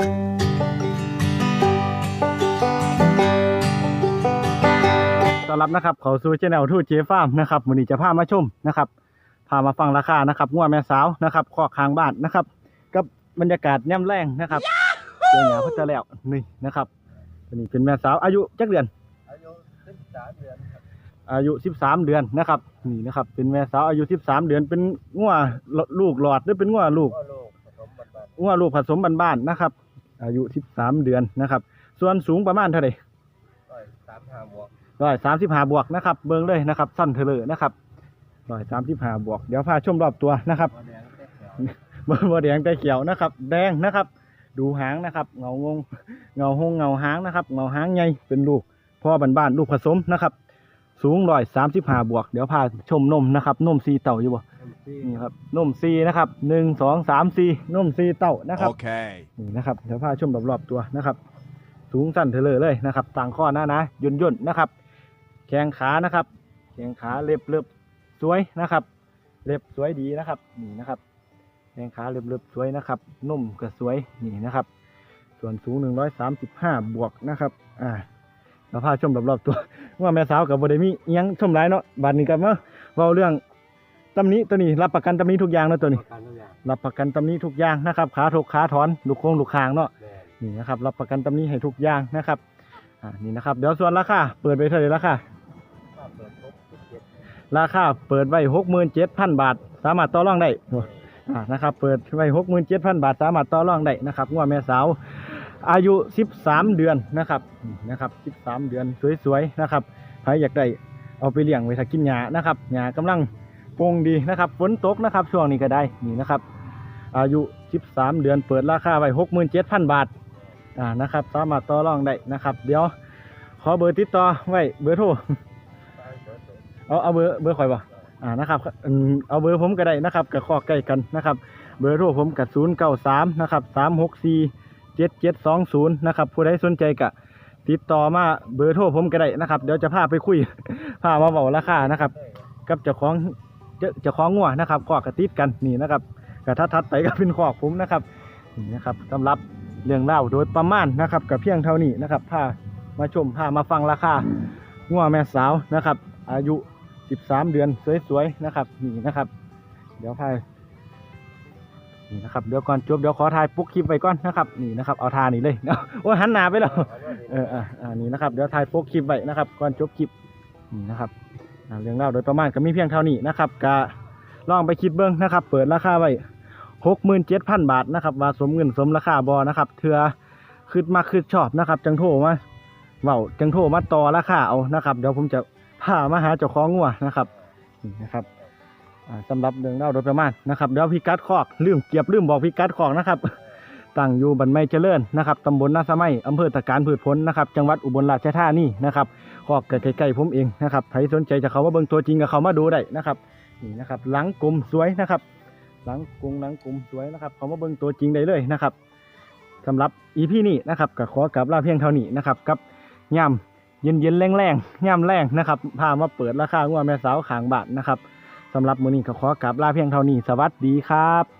ต้อนรับนะครับเขาสู่ช anel ทูตเจฟาร์มนะครับวันนี้จะพามาชมนะครับพามาฟังราคานะครับงัวแม่สาวนะครับคอกคางบ้านนะครับ กับบรรยากาศย่ำแรงนะครับเดี๋ยวหนาวพัจะแล้วนี่นะครับตัวนี้เป็นแม่สาวอายุจักเดือน อายุสิบสามเดือนครับอายุ13เดือนนะครับนี่นะครับ เป็นแม่สาวอายุ13เดือนเป็นงัวลูกหลอดหรือเป็นงัวลูกก็ลูกผสมบันบันงัวลูกผสมบ้านๆนะครับ อายุ13เดือนนะครับ ส่วนสูงประมาณเท่าไหร่ร้อยสามห้าบวกร้อยสามสิบห้าบวกนะครับ เบิ่งเลยนะครับ สั้นเทเลอนะครับร้อยสามสิบห้าบวก เดี๋ยวพาชมรอบตัวนะครับตัวแดงเต็มเหนียวบนบนแดงแต่เขียวนะครับ แดงนะครับ ดูหางนะครับ เงางงเงาหงเงาหางนะครับ เงาหางใหญ่เป็นลูกพ่อบ้านๆลูกผสมนะครับ สูงร้อยสามสิบห้าบวก เดี๋ยวพาชมนมนะครับนมซีเต่าอยู่บ่ที่นี่ครับนมซีนะครับหนึ่งสองสามสี่นมซีเต่านะครับ Okay. นี่นะครับเดี๋ยวพาชมรอบๆตัวนะครับ สูงสั้นเทเลอเลยนะครับต่างข้อหน้านะย่นย่นๆนะครับ แข้งขานะครับ แข้งขาเล็บเล็บสวยนะครับ เล็บสวยดีนะครับนี่นะครับแข้งขาเล็บเล็บสวยนะครับนุ่มก็สวยนี่นะครับ ส่วนสูง135บวกนะครับอ่า เราพาชมรอบๆตัวว่าแม่สาวกับบไดมีอิหยังชมหลายเนาะบัดนี้กับเมื่อเว้าเรื่องตำหนี้ตัวนี้รับประกันตำหนี้ทุกอย่างเนาะตัวนี้ ประกันทุกอย่างรับประกันตำหนี้ทุกอย่างนะครับ ขาถกขาถอนลูกโค้งลูกคางเนาะแม่นนี่นะครับ รับประกันตำหนี้ให้ทุกอย่างนะครับอ่านี่นะครับเดี๋ยวส่วนราคาเปิดไปเท่าไหร่ราคาถ้าเปิดครบทุกเจ็ดราคาเปิดไว้หกหมื่นเจ็ดพันบาท สามารถต่อรองได้ อ่านะครับเปิดไว้หกหมื่นเจ็ดพันบาท สามารถต่อรองได้นะครับงวแม่สาว อายุสิบสามเดือนนะครับนะครับสิบสามเดือนสวยๆนะครับใครอยากได้เอาไปเลี้ยงไว้ถ้ากินหญ้านะครับหญ้ากำลังโปร่งดีนะครับฝนตกนะครับ ช่วงนี้ก็ได้นี่นะครับ อายุ 13 เดือนเปิดราคาไว้67,000 บาทอ่านะครับ สามารถต่อรองได้นะครับ เดี๋ยวขอเบอร์ติดต่อไว้เบอร์โทรเอาเอาเบอร์เบอร์ข่อยบ่อ่านะครับเอาเบอร์ผมก็ได้นะครับกับข้อใกล้กันนะครับ เบอร์โทรผมกับ093นะครับ364 7720นะครับผู้ใดสนใจก็ติดต่อมาเบอร์โทรผมก็ได้นะครับ เดี๋ยวจะพาไปคุย พามาเบาราคานะครับ กับเจ้าของเจ้าเจ้าของงัวนะครับขอกกระติดกันนี่นะครับกระทัดทัดไปก็เป็นขอกผมนะครับนี่นะครับสำหรับเรื่องเล่าโดยประมาณนะครับกับเพียงเท่านี้นะครับพามาชมพามาฟังราคางัวแม่สาวนะครับ อายุ 13 เดือนสวยๆนะครับนี่นะครับ เดี๋ยวพา นี่นะครับเดี๋ยวก่อนจบเดี๋ยวขอถ่ายปุ๊กคลิปไว้ก่อนนะครับนี่นะครับเอาทานี่เลยเอาโอ้ยหันหน้าไปแล้วเอออ่านี่นะครับเดี๋ยวถ่ายโป๊กคลิปไว้นะครับก่อนจบคลิปนี่นะครับเรื่องเล่าโดยประมาณก็มีเพียงเท่านี้นะครับกะลองไปคิดเบิ้งนะครับ เปิดราคาไว้หกหมื่นเจ็ดพันบาทนะครับว่าสมเงินสมราคาบอนะครับเถื่อคืดมาคืดชอบนะครับ จังโทมาเว้าจังโทมาต่อราคาเอานะครับ เดี๋ยวผมจะพามาหาเจ้าของงัวนะครับนี่นะครับ สำหรับเรื่องเล่าโดยประมาณนะครับเดี๋ยวพี่กัดคอกลืมเกียบลืมบอกพี่กัดคอกนะครับตั้งอยู่บันไมเจริญนะครับตำบลนาสะไมอำเภอตะการพืชผลนะครับจังหวัดอุบลราชธานีนะครับขอกใกล้ๆผมเองนะครับใครสนใจจะเข้ามาเบิ่งตัวจริงก็เขามาดูได้นะครับนี่นะครับหลังกลมสวยนะครับ หลังกรุงหลังกลมสวยนะครับ เข้ามาเบิ่งตัวจริงได้เลยนะครับสำหรับอีพีนี้นะครับก็ขอกลับลาเพียงเท่านี้นะครับกับย่ำเย็นเย็นๆแรงแรงๆย่ำแรงนะครับพามาเปิดราคางัวแม่สาวขางบาทนะครับ สำหรับมื้อนี้ก็ขอกลับลาเพียงเท่านี้ สวัสดีครับ